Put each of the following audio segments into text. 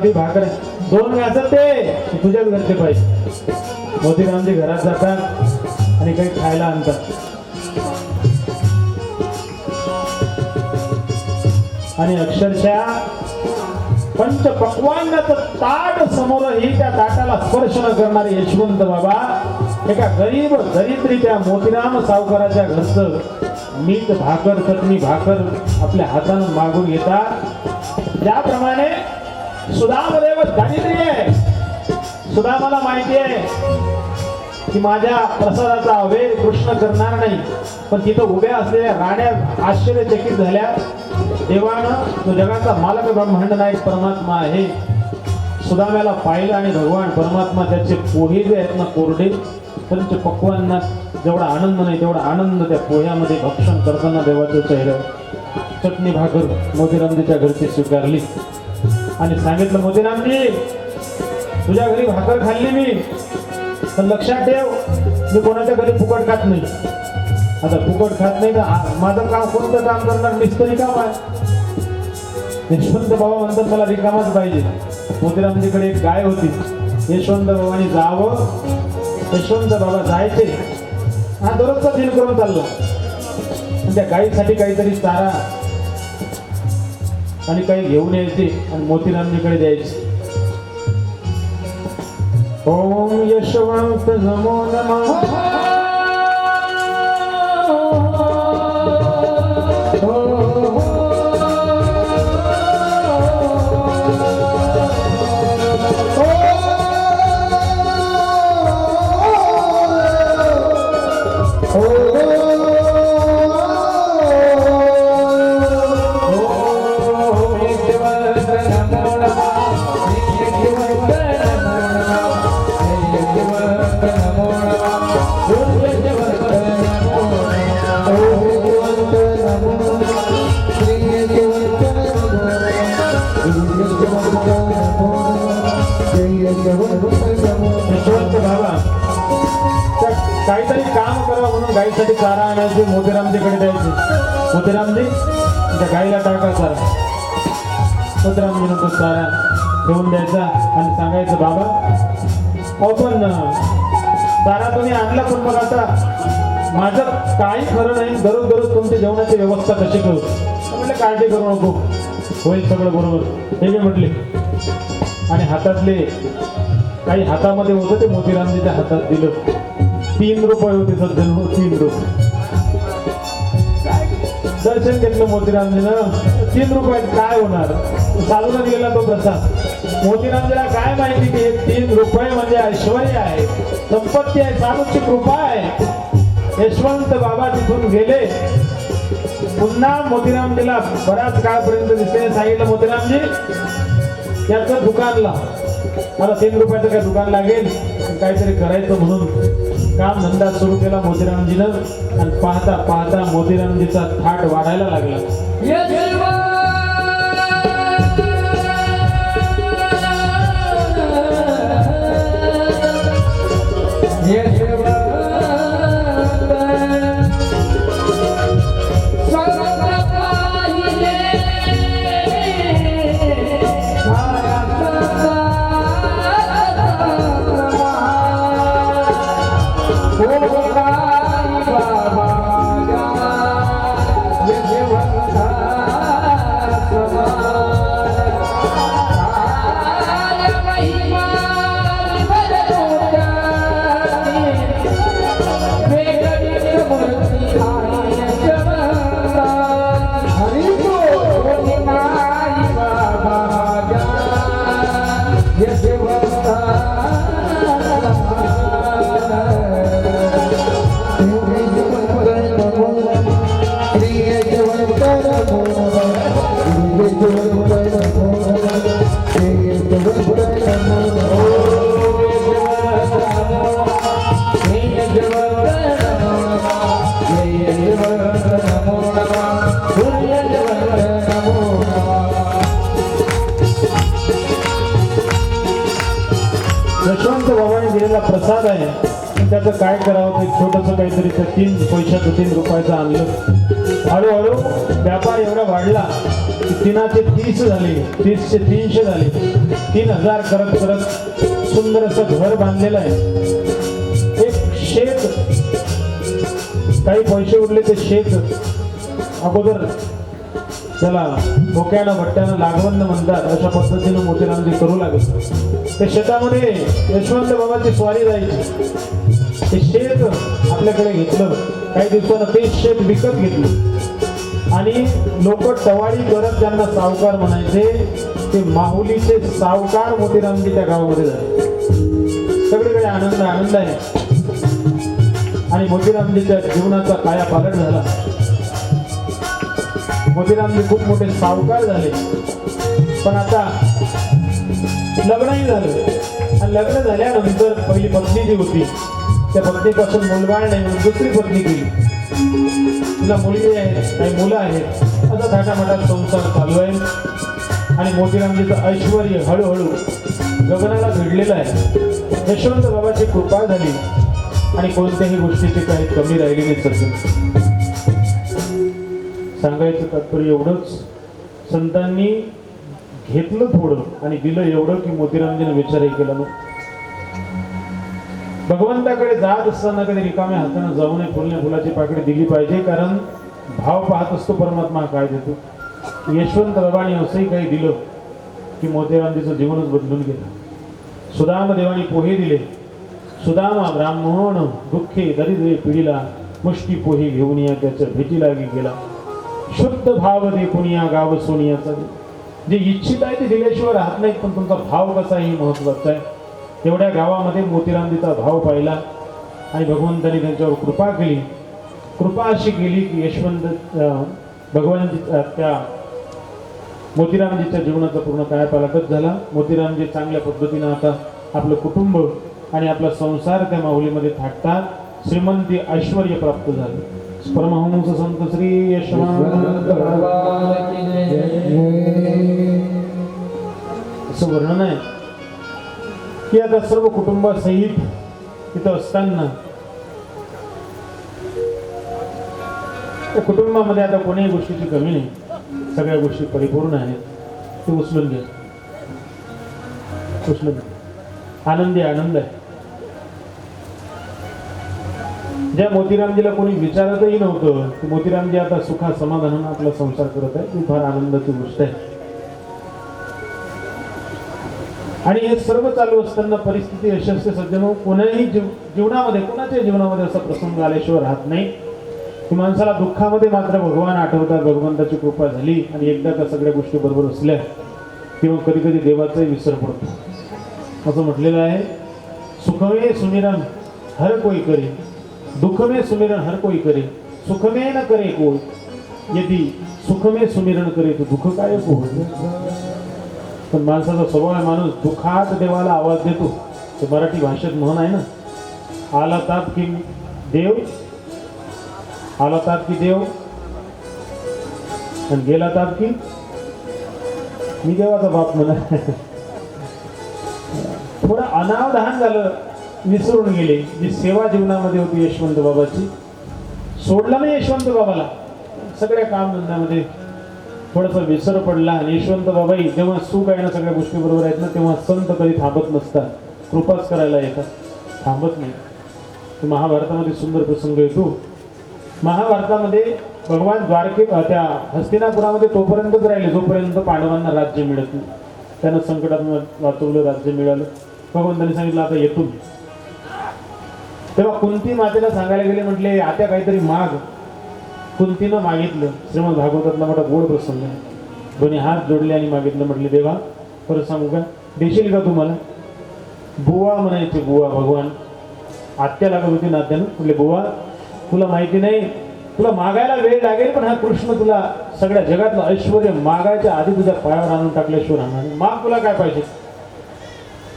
अर्धी भाकर. दोन घासत ते तुझ्याच घरचे पाहिजे मोतीरामजी घरात जातात आणि काही खायला आणतात. आणि अक्षरशः पंच पक्वान्नाचं ताट समोरही त्या ताटाला स्पर्श न करणारे यशवंत बाबा एका गरीब दरिद्रीच्या मोतीराम सावकाराच्या घरचं मीठ भाकर चटणी भाकर आपल्या हातानं मागून घेतात. ज्याप्रमाणे सुदामदेव दारिद्र्य आहे. सुदामाला माहिती आहे की माझ्या प्रसादाचा अवेर कृष्ण करणार नाही. पण तिथं उभ्या असलेल्या राण्या आश्चर्यचकित झाल्या. देवानं तो जगाचा मालक ब्रह्मांड नाही परमात्मा आहे. सुदाम्याला पाहिलं आणि भगवान परमात्मा त्याचे पोहे जे आहेत ना कोरडे त्यांचे पक्वांना जेवढा आनंद नाही तेवढा आनंद त्या पोह्यामध्ये भक्षण करताना देवाच्या चेहऱ्यावर चटणी भाकर मोतीरामजीच्या घरची स्वीकारली. आणि सांगितलं मोतीरामजी तुझ्या घरी भाकर खाल्ली मी पण लक्षात ठेव मी कोणाच्या घरी फुकट खात नाही. आता फुकट खात नाही तर माझं काम कोणतं काम करणार? मिस्त्री काम आहे. यशवंत बाबा म्हणतात मला रिकामाच पाहिजे. मोतीरामजीकडे एक गाय होती. यशवंत बाबांनी जावं. यशवंत बाबा जायचे. हा दररोजचा दिन करून चालला. त्या गायीसाठी काहीतरी चारा आणि काही घेऊन यायचे आणि मोतीरामजीकडे द्यायचे. ओम यशवंत नमो नमः. काहीतरी काम करा म्हणून गाईसाठी चारा आणायची मोतीरामजीकडे द्यायची. मोतीरामजी त्या गाईला टाका चारा. मोतीरामजीनं तो चारा ठेवून द्यायचा आणि सांगायचं बाबा अहो पण चारा तुम्ही आणला पण मग आता माझं काही खरं नाही दररोज दररोज तुमची जेवणाची व्यवस्था कशी करू? म्हटलं काळजी करू नको. होईल सगळं बरोबर. हे मी म्हटले. आणि हातातले काही हातामध्ये होतं ते मोतीरामजीच्या हातात दिलं. तीन रुपये होते सध्या तीन रुपये. दर्शन घेतलं मोतीरामजीनं. तीन रुपयात काय होणार? चालूनच गेला तो प्रसाद. मोतीरामजीला काय माहिती की हे तीन रुपये म्हणजे ऐश्वर्य आहे संपत्ती आहे साधूची कृपा आहे. यशवंत बाबा तिथून गेले. पुन्हा मोतीरामजीला बऱ्याच काळपर्यंत दिसले सांगितलं मोतीरामजी त्याचं दुकानला मला तीन रुपयाचं काय दुकान लागेल? काहीतरी करायचं म्हणून. काम धंदा सुरू केला मोतीरामजीनं आणि पाहता पाहता मोतीरामजीचा थाट वाढायला लागला? प्रसाद आहे. त्याचं काय करावं ते छोटंसं काहीतरी त्या तीन पैशाचं तीन रुपयाचं आणलं. हळूहळू व्यापार एवढा वाढला की तीनाचे तीस झाले तीसचे तीनशे झाले. तीन हजार करत करत सुंदर असं घर बांधलेलं आहे. एक शेत. काही पैसे उरले ते शेत. अगोदर त्याला डोक्यानं भट्ट्यानं लागवण म्हणतात. अशा पद्धतीनं मोतीरामजी करू लागत त्या शेतामध्ये यशवंत बाबाची स्वारी जायची. ते शेत आपल्याकडे घेतलं. काही दिवसानं ते शेत विकत घेतलं. आणि लोक टवाळी करत त्यांना सावकार म्हणायचे ते माहुलीचे सावकार मोतीरामजी त्या गावामध्ये झाले. सगळीकडे आनंद आनंद आहे. आणि मोतीरामजीच्या जीवनाचा काया पालट झाला. मोतीरामजी खूप मोठे सावकार झाले. पण आता लग्नही झालं. आणि लग्न झाल्यानंतर पहिली पत्नी जी होती त्या पत्नीपासून मुलबाळ नाही म्हणून दुसरी पत्नी गेली. तिला मुलगी आहे काही मुलं आहेत. असा थाटामाटात संसार चालू आहे. आणि मोतीरामजीचं ऐश्वर हळूहळू गगनाला भिडलेलं आहे. यशवंत बाबाची कृपा झाली. आणि कोणत्याही गोष्टीची काही कमी राहिली नाही सांगायचं तात्पर्य एवढंच. संतांनी घेतलं थोडं आणि दिलं एवढं की मोतीरामजीने विचारही केला ना भगवंताकडे जात असताना कधी रिकाम्या हाताने जाऊ नये फुलाची पाकडी दिली पाहिजे कारण भाव पाहत असतो परमात्मा काय देतो. यशवंत बाबांनी असंही काही दिलं की मोतीरामजीचं जीवनच बदलून गेलं. सुदाम देवानी पोहे दिले. सुदामा ब्राह्मण दुःखे दरिद्रे पिढीला मुष्टी पोहे घेऊन या त्याच्या भेटी लागी गेला. शुद्ध भाव दे कुणिया गाव सोनियाचा. दे. जे इच्छित आहे ते दिल्याशिवाय राहत नाहीत पण तुमचा भाव कसा आहे हे महत्त्वाचा आहे. एवढ्या गावामध्ये मोतीरामजीचा भाव पाहिला. आणि भगवंताने त्यांच्यावर कृपा केली. कृपा अशी केली की यशवंत अं, भगवानजी त्या मोतीरामजीच्या जीवनाचा पूर्ण कायापालटच झाला. मोतीरामजी चांगल्या पद्धतीनं आता आपलं कुटुंब आणि आपला संसार त्या माहुलीमध्ये थाटतात. श्रीमंती ऐश्वर प्राप्त झाले. परमहंस संत श्री यशवंत. असं वर्णन आहे की आता सर्व कुटुंबासहित तिथं असताना त्या कुटुंबामध्ये आता कोणीही गोष्टीची कमी नाही. सगळ्या गोष्टी परिपूर्ण आहेत. ते उचलून घ्या. उचलून घ्या. आनंदी आनंद आहे. ज्या मोतीरामजीला कोणी विचारतही नव्हतं की मोतीरामजी आता सुखा समाधानानं आपला संसार करत आहे ती फार आनंदाची गोष्ट आहे. आणि हे सर्व चालू असताना परिस्थिती यशस्वी सज्जन कोणाही जीव जीवनामध्ये कोणाच्या जीवनामध्ये असा प्रसंग आल्याशिवाय राहत नाही. की माणसाला दुःखामध्ये मात्र भगवान आठवतात भगवंताची कृपा झाली आणि एकदा त्या सगळ्या गोष्टी बरोबर असल्या किंवा कधी कधी देवाचाही विसर पडतो. असं म्हटलेलं आहे सुखमे सुमिरन हर कोई करे दुःखमे सुमिरन हर कोई करे सुखमे न करे कोण यदि सुखमे सुमिरन करे तो दुःख काय कोण पण माणसाचा स्वभाव आहे माणूस दुःखात देवाला आवाज देतो. ते मराठी भाषेत म्हण आहे ना आला ताप की देव? आला ताप की देव? आणि गेला ताप की? मी देवाचा बाप म्हणा. थोडं अनावधान झालं विसरून गेले. जी सेवा जीवनामध्ये होती यशवंत बाबाची सोडला नाही यशवंत बाबाला. सगळ्या कामधंद्यामध्ये थोडासा विसर पडला आणि यशवंत बाबाई जेव्हा सुख आहे ना सगळ्या गोष्टी बरोबर आहेत ना तेव्हा संत कधी थांबत नसतात. कृपाच करायला येतात. थांबत नाही. महाभारतामध्ये सुंदर प्रसंग येतो. महाभारतामध्ये भगवान द्वारके त्या हस्तिनापुरामध्ये तोपर्यंतच राहिले जोपर्यंत पांडवांना राज्य मिळत नाही. त्यांना संकटात वाचवलं राज्य मिळालं. भगवंतांनी सांगितलं आता येतो तेव्हा कुंती मातेला सांगायला गेले म्हटले आता काहीतरी माग. कुंतीनं मागितलं. श्रीमंत भागवतातला मोठा गोड प्रसंग आहे. दोन्ही हात जोडले आणि मागितलं म्हटले देवा परत सांगू का? देशील का तुम्हाला बुवा म्हणायचे बुवा भगवान. आत्या लागत होती नात्यानं. म्हटले बुवा तुला माहिती नाही. तुला मागायला वेळ लागेल पण हा कृष्ण तुला सगळ्या जगातलं ऐश्वर मागायच्या आधी तुझ्या पायावर आणून टाकल्याशिवाय राहणार नाही. माग तुला काय पाहिजे?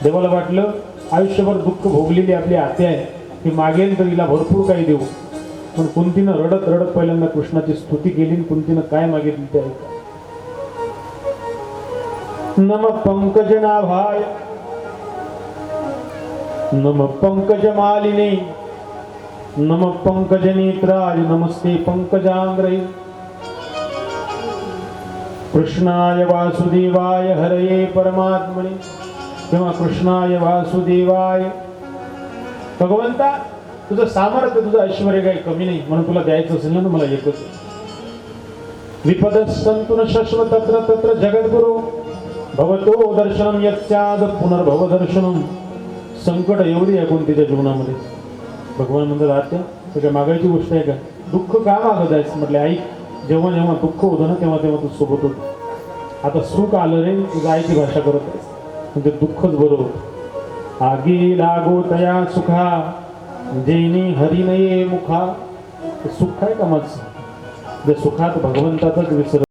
देवाला वाटलं आयुष्यभर दुःख भोगलेली आपली आत्या आहे. ती मागेल तर तिला भरपूर काही देऊ. पण कुंतीनं रडत रडत पहिल्यांदा कृष्णाची स्तुती केली कुंतीनं काय मागितली ते ऐका. नम पंकज नाभाय नम पंकज मालिनी नम पंकज नेत्राय नमस्ते पंकजांग्रय कृष्णाय वासुदेवाय हरये परमात्मने. किंवा कृष्णाय वासुदेवाय. भगवंता तुझं सामर्थ्य तुझं ऐश्वर काही कमी नाही म्हणून तुला द्यायचं असेल ना मला एकच विपद संतुन शश्व तत्र तत्र जगद्गुरु. भवतो दर्शनम यत्याद पुनर्भव दर्शनम संकट एवढी आहे कोणतीच्या जीवनामध्ये. भगवान म्हणतात आत्या तुझ्या काय मागायची गोष्ट आहे का? दुःख का मागत आहेस? म्हटले आई जेव्हा जेव्हा दुःख होतं ना तेव्हा तेव्हा तू सोबत होत. आता सुख आलं रे तुझं आईची भाषा करत आहेस. म्हणजे दुःखच बरोबर आगी लागो तया सुखा. जेनी हरिनये मुखा सुख आहे का माझं जे सुखात भगवंताचाच विसर